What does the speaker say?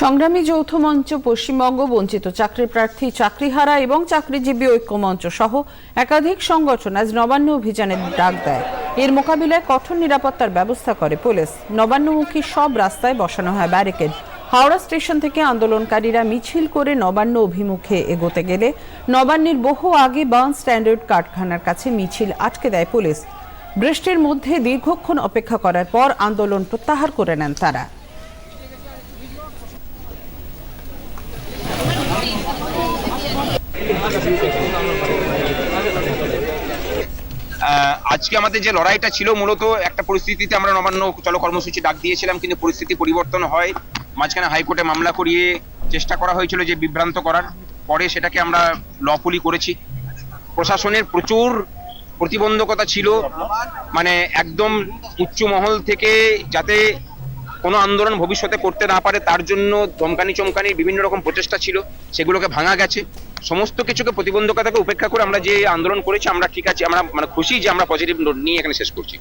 সংগ্রামী যৌথ মঞ্চ পশ্চিমবঙ্গ, বঞ্চিত চাকরি প্রার্থী, চাকরিহারা এবং চাকরিজীবী ঐক্য মঞ্চ সহ একাধিক সংগঠন আজ নবান্ন অভিযানের ডাক দেয়। এর মোকাবিলায় কঠোর নিরাপত্তার ব্যবস্থা করে পুলিশ। নবান্নমুখী সব রাস্তায় বসানো হয় ব্যারিকেড। হাওড়া স্টেশন থেকে আন্দোলনকারীরা মিছিল করে নবান্ন অভিমুখে এগোতে গেলে নবান্নের বহু আগে বার্ন স্ট্যান্ডার্ড কারখানার কাছে মিছিল আটকে দেয় পুলিশ। বৃষ্টির মধ্যে দীর্ঘক্ষণ অপেক্ষা করার পর আন্দোলন প্রত্যাহার করে নেন তারা। আজকে আমাদের যে লড়াইটা ছিল, মূলত একটা পরিস্থিতিতে আমরা নবান্ন চলো কর্মসূচি ডাক দিয়েছিলাম, কিন্তু পরিস্থিতি পরিবর্তন হয়। মাঝখানে হাইকোর্টে মামলা করিয়ে চেষ্টা করা হয়েছিল যে বিভ্রান্ত করার। পরে সেটাকে আমরা লফুলি করেছি। প্রশাসনের প্রচুর প্রতিবন্ধকতা ছিল। মানে একদম উচ্চ মহল থেকে যাতে কোনো আন্দোলন ভবিষ্যতে করতে না পারে, তার জন্য ধমকানি চমকানি বিভিন্ন রকম প্রচেষ্টা ছিল। সেগুলোকে ভাঙা গেছে। সমস্ত কিছুকে প্রতিবন্ধকতাকে উপেক্ষা করে আমরা যে আন্দোলন করেছি, আমরা ঠিক আছে, আমরা মানে খুশি যে আমরা পজিটিভ নোট নিয়ে এখানে শেষ করছি।